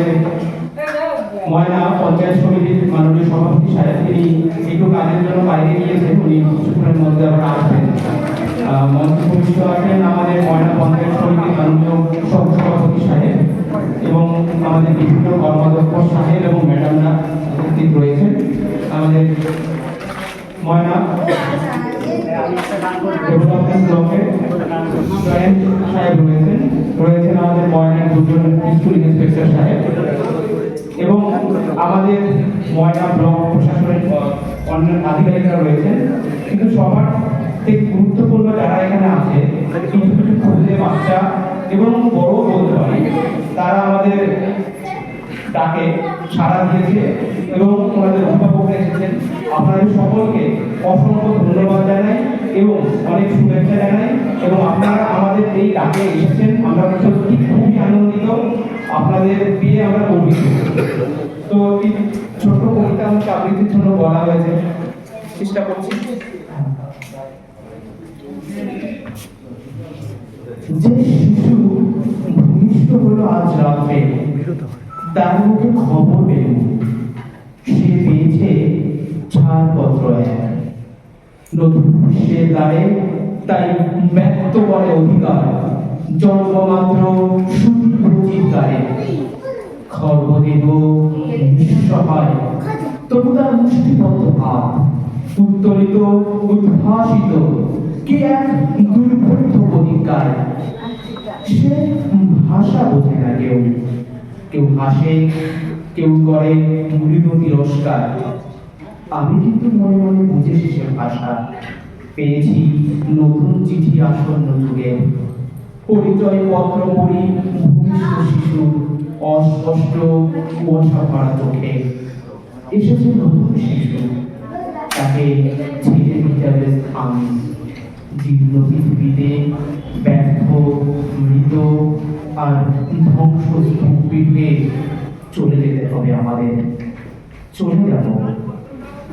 আমাদের ময়না পঞ্চায়েত সমিতির মাননীয় সভাপতি সাহেব, তিনি একটু কাজের জন্য বাইরে গিয়েছেন, উনি কিছুক্ষণের মধ্যে আবার আসবেন। মন্ত্রী ভূমিষ্ঠ আছেন আমাদের ময়না পঞ্চায়েত সমিতির মাননীয় সভাপতি সাহেব এবং আমাদের বিভিন্ন কর্মাধ্যক্ষ সাহেব এবং ম্যাডামরা উপস্থিত রয়েছেন আমাদের ময়না ডেভেলপমেন্ট ব্লকের জয়েন্ট সাহেব রয়েছেন। রয়েছেন আমাদের ময়নার দুজন স্কুল ইন্সপেক্টর সাহেব। এবং আমাদের ময়না ব্লক প্রশাসনের অন্য আধিকারিকরা রয়েছেন। কিন্তু সবার থেকে গুরুত্বপূর্ণ যারা এখানে আছে কিছু কিছু খুদে বাচ্চা এবং বড় বলতে পারি, তারা আমাদের ডাকে সাড়া দিয়েছে এবং ওনাদের অভিভাবকরা এসেছেন। আপনাদের সকলকে অসংখ্য ধন্যবাদ। এবং অনেক শুভেচ্ছা জানাই এবং আপনারা আমাদের এই ডাকে এসেছেন। আমরা সত্যি খুবই আনন্দিত। আপনাদের পেয়ে আমরা গর্বিত তো এই ছোট্ট কবিতা আমাকে আবৃত্তির জন্য বলা হয়েছে। চেষ্টা করছি। যে শিশু ভূমিষ্ঠ হলো আজ রাত্রে, তার মুখে খবর পেল সে পেয়েছে ছাড়পত্র এক। বিশ্বের দ্বারে তাই ব্যক্ত করে অধিকার জন্মমাত্র সুচিৎকারে খর্বদেব নিঃসহায় তবু তার মুষ্টিবদ্ধ ভাব। উত্তোলিত, উদ্ভাসিত, কে এক দুর্বোধ্য অধিকার? সে ভাষা বোঝে না কেউ। কেউ হাসে, কেউ করে মৃদু তিরস্কার। আমি কিন্তু মনে মনে বুঝেছি সে ভাষা পেয়েছি নতুন চিঠি আসন্ন যুগে। পরিচয় পত্র পড়ি ভূমিষ্ঠ শিশু, অস্পষ্ট কুয়াশা ভরা চোখে। এসেছে নতুন শিশু, তাকে ছেড়ে দিতে স্থান জীর্ণ পৃথিবীতে ব্যর্থ, মৃত আর ধ্বংস চলে যেতে হবে আমাদের। চলে যাব।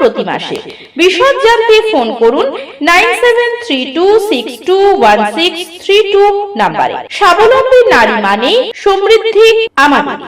প্রতি মাসে। বিশদ জানতে ফোন করুন nine seven three two six two one six three two নাম্বারে। স্বাবলম্বী নারী মানে সমৃদ্ধি আমাদের